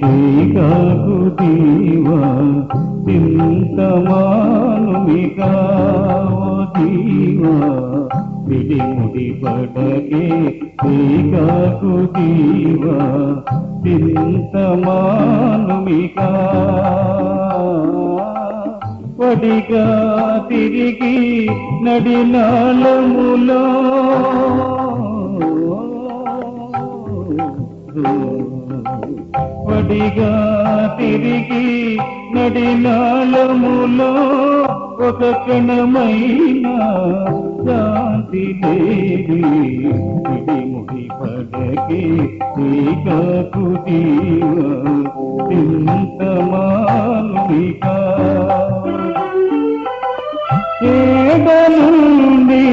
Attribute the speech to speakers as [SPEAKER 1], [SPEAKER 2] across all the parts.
[SPEAKER 1] తీగకు దీవా. చింత దీవా. పిడి ముడి పడకే తీగకు దీవా. చింత పడిగా తిరిగి నడినాలములో వడిగా తిరిగి నడినాలములో ఒక కణమైనా శాంతి దేవి ఇడిముడి పడకే శ్రీకాకు దీవ చింత మానుడిగా ఏడనుండి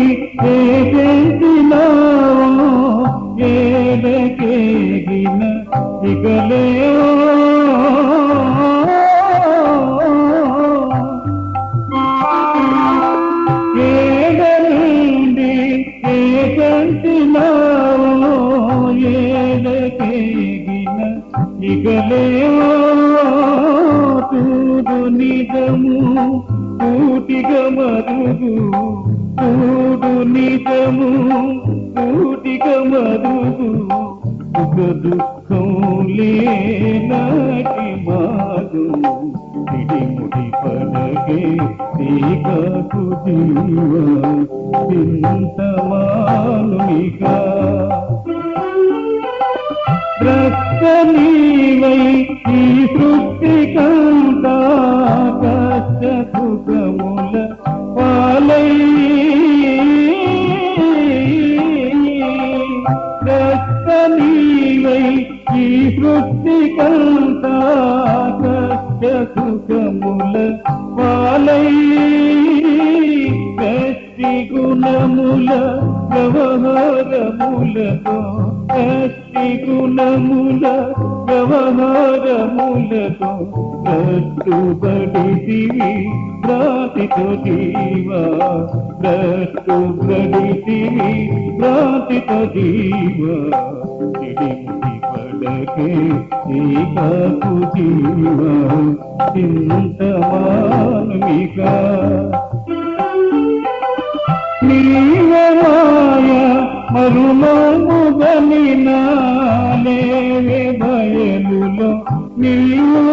[SPEAKER 1] ఇగలేవో ఏడనుండి ఏదెంచినావో ఏడకేగిన ఇగలేవో తూడు నిజము కూటిగ మరుగు కూడు నిజము కూటిగ మరుగు సుఖ దుఃఖం లేనాటి మాగు ఇడిముడి పడగే తీగకు జీవ చింతమానుగా రక్తనీవై ఈ సృష్టికా సుఖముల పాలై కష్టి గుణముల వ్యవహారములతో కష్టి గుణముల వ్యవహారములతో కట్టుబడితివి రాతితో జీవా కట్టుబడితివి రాతితో జీవా ఇడిముడి పడకే ఏకాకు జీవా చింతమానుమిగా మరుమముగని నాలేవే బయలులో నీవు.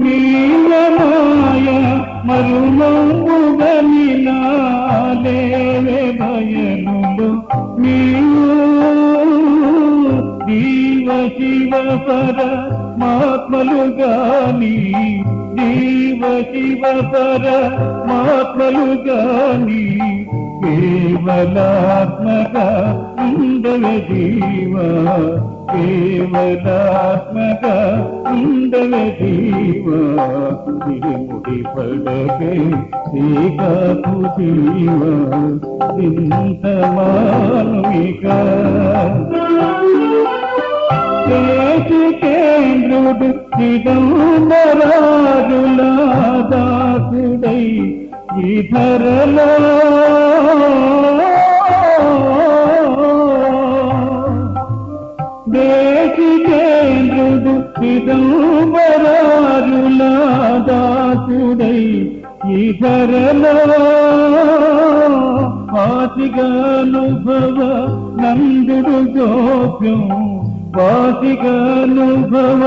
[SPEAKER 1] నీవమాయ మరుమముగని నాలేవే శివ పర గాని జీవ శివ పర గాని కేవలాత్మక ఉండవ జీవ కేవలాత్మక ఉండవ జీవ. తిరుముడి పడకే ఏకాకు జీవ ఇంత మానుమిగా కేంద్రుడు చిదంబరాజులా ఈ ధరలో. దేశికేంద్రుడు చిదంబరాజులా దాసుడై ఈ ధరలో. వాసిగానుభవ నందుడు గోప్యం వాసిగానుభవ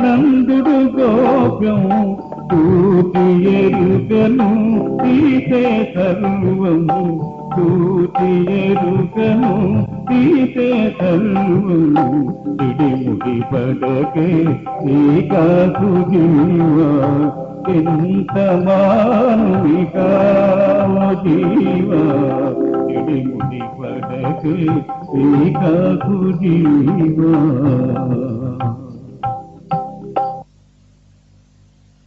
[SPEAKER 1] నందుడు గోప్యము తూటి ఎరుకను తీసే సర్వము తూటి ఎరుకను తీసే సర్వము ఇడిముడి పడకే ఏకాసు జీవా ఎంత మానుమిగా జీవా ఇడిముడి పడకు ఏకాకు జీవా